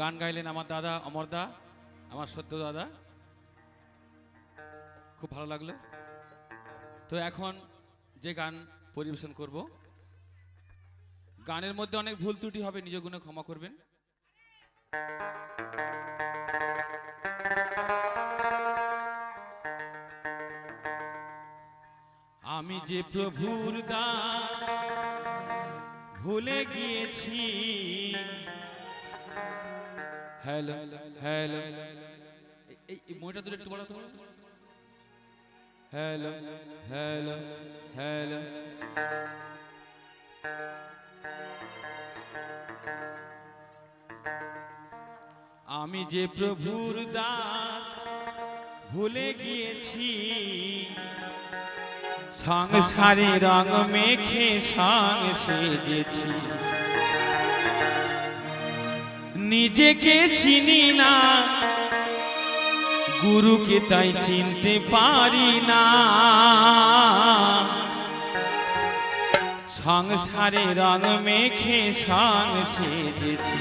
গান গাইলেন আমার দাদা অমর দা, আমার সত্য দাদা। খুব ভালো লাগল। তো এখন যে গান পরিবেশন করব, গানের মধ্যে অনেক ভুল ত্রুটি হবে, নিজ গুণে ক্ষমা করবেন। আমি যে প্রভুর দাস, ভুলে গিয়েছি। Hello hello. এই মইটা দূরে একটু বলো তো। Hello hello hello. আমি যে প্রভুর দাস ভুলে গিয়েছি। সংসারে রং মেখে সং সেজেছি। নিজেকে চিনি না। গুরুকে তাই চিনতে পারি না। সংসারে রং মেখে সং সেজেছি।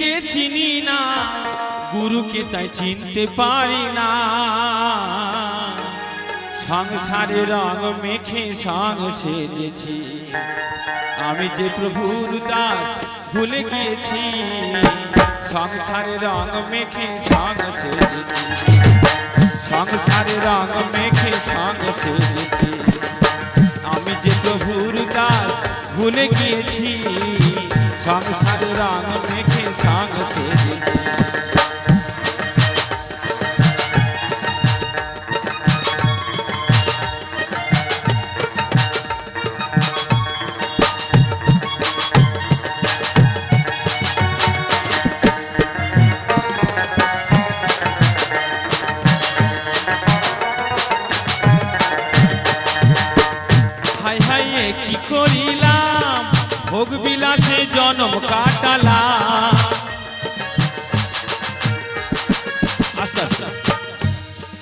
নিজেকে চিনি না, গুরুকে তাই চিনতে পারি না। সংসারে রং মেখে সং সেজেছি, আমি যে প্রভুর দাস ভুলে গিয়েছি, সংসারে রং মেখে সং সেজেছি, সংসারে রং মেখে সং সেজেছি, আমি যে প্রভুর দাস ভুলে গিয়েছি, সংসারে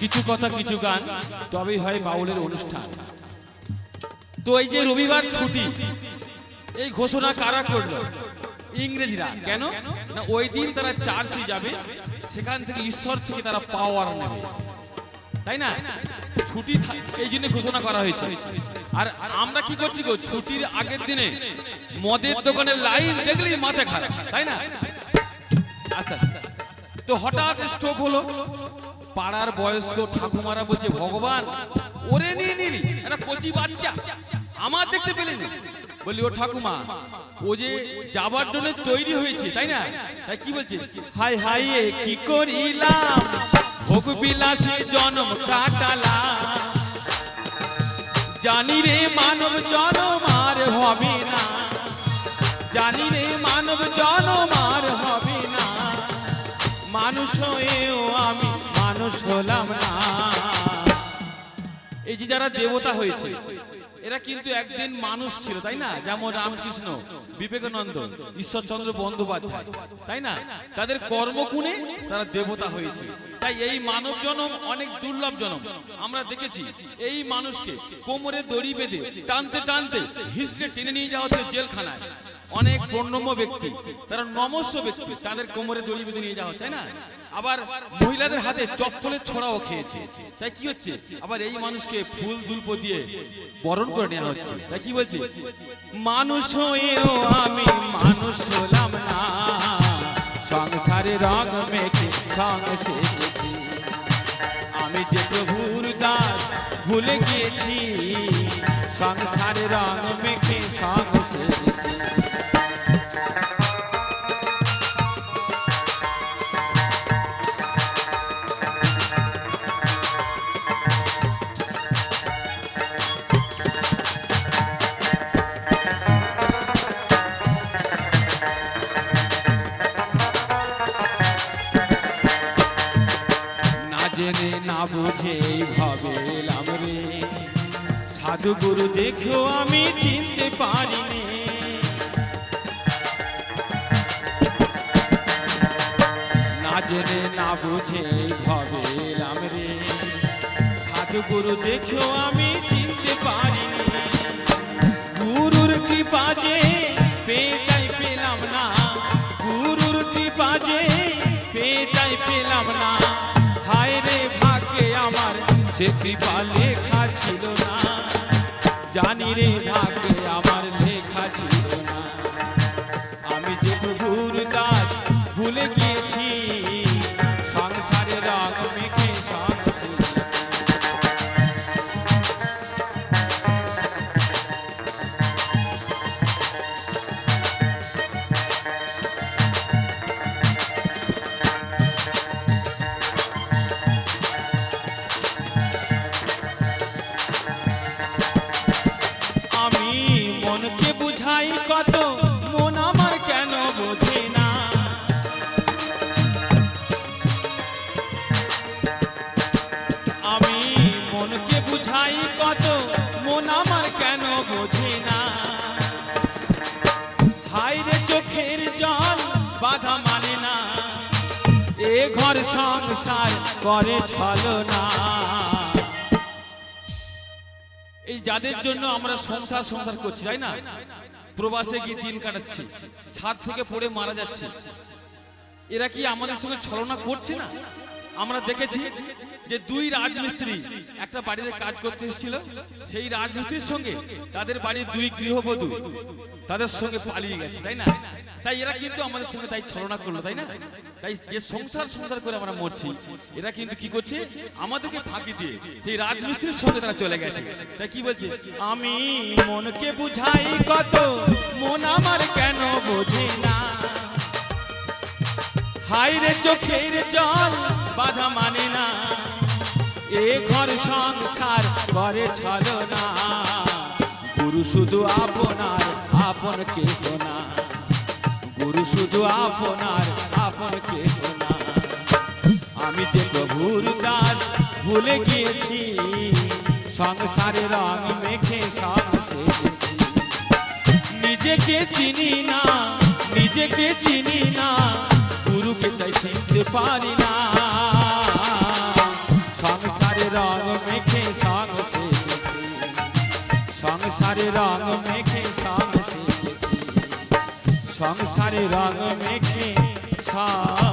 কিছু কথা, কিছু গান, তবেই হয় বাউলের অনুষ্ঠান। তো এই যে রবিবার ছুটি, এই ঘোষণা কারা করল? ইংরেজরা। কেন? না, ওই দিন তারা চার্চে যাবে, সেখান থেকে ঈশ্বর থেকে তারা পাওয়ার নেবে। তাই না? ছুটি এই জন্য ঘোষণা করা হয়েছে। আর আমরা কি করছি গো? ছুটির আগের দিনে মদের দোকানে লাইন দেখলেই মাথা খারাপ, তাই না? আচ্ছা আচ্ছা। তো হঠাৎ স্ট্রোক হলো। পাড়ার বয়স্ক ঠাকুমারা বলছে, ভগবান, ওরে নিয়ে নিলি একটা কচি বাচ্চা, আমার দেখতে পেলেনি বলি ও ঠাকুমা, ও যে যাবার জন্য তৈরি হয়েছে, তাই না? তাই কি বলছে? হাই হাই এ কি করিলাম? ভোগ বিলাসে জনম কাটালাম। জানি রে মানব জনম আর হবে না। জানি রে মানব জনম আর হবে না। মানুষ হয়েও আমি মানুষ না। এই যে যারা দেবতা হয়েছে, এরা কিন্তু একদিন মানুষ ছিল, তাই না? যেমন রামকৃষ্ণ, বিবেকানন্দ, ঈশ্বরচন্দ্র বন্দ্যোপাধ্যায়, তাই না? তাদের কর্মগুণে তারা দেবতা হয়েছে। তাই এই মানব জনম অনেক দুর্লভ জনম। আমরা দেখেছি, এই মানুষকে কোমরে দড়ি বেঁধে টানতে টানতে হিসড়ে টেনে নিয়ে যাওয়া হচ্ছে জেলখানায়। অনেক প্রণম্য ব্যক্তি, তারা নমস্য ব্যক্তি, তাদের কোমরে দড়ি বেঁধে নিয়ে যাওয়া হচ্ছে না? আবার মহিলাদের হাতে চপ্পলের ছড়াও খেয়েছে, তাই কি হচ্ছে? আবার এই মানুষকে ফুল দুল্প দিয়ে বরণ করে নেওয়া হচ্ছে, তাই কি বলছে? মানুষ হয়েও আমি মানুষ হলাম না, সংসারে রং মেখে সং সেজেছি। আমি যে প্রভুর দাস ভুলে গিয়েছি, সংসারে সাধুগুরু রে। দেখেও আমি চিনতে পারিনি। না জেনে, না বুঝে ভাবেলাম রে। সাধুগুরু, দেখো দেখেও আমি চিনতে পারিনি। গুরুর কৃপা যে পেটাই পেলাম না। গুরুর কৃপা যে পেটাই পেলাম না। সে কৃপা লেখা ছিল না। জানি রে আমার করে ছলো না। এই যাদের জন্য আমরা সংসার সংসার করছি, তাই না? প্রবাসে গিয়ে দিন কাটাচ্ছি, ছাদ থেকে পড়ে মারা যাচ্ছে। এরা কি আমাদের সঙ্গে ছলনা করছে না? আমরা দেখেছি যে দুই রাজমিস্ত্রি একটা বাড়িতে কাজ করতে এসেছিল, সেই রাজমিস্ত্রির সঙ্গে তাদের বাড়ির দুই গৃহবধূ তাদের সঙ্গে পালিয়ে গেছে, তাই না? তাই এরা কিন্তু আমাদের সঙ্গে তাই ছলনা করল, তাই না? তাই যে সংসার সংসার করে আমরা মরছি এরা কিন্তু কি করছে? আমাদেরকে ফাঁকি দিয়ে সেই রাজমিস্ত্রির সঙ্গে তারা চলে গেছে। তাই কি বলছে? আমি মনকে বুঝাই কত মন আমার কেন বোঝে না। হাইরে চোখের জল বাধা মানে না। এ ঘর সংসার করে ছলো না। গুরু শুধু আপনার আপন কেহ না। গুরু শুধু আপনার আপন কেহ না। আমি যে প্রভুর ভুলে গিয়েছি, সংসারে রং মেখে নিজেকে চিনি না, নিজেকে চিনি না, গুরুকে তাই চিনতে পারি না। সংসারে রং মেখে সব সংসারে রং মেখে সংসারে রং মেখে Ha.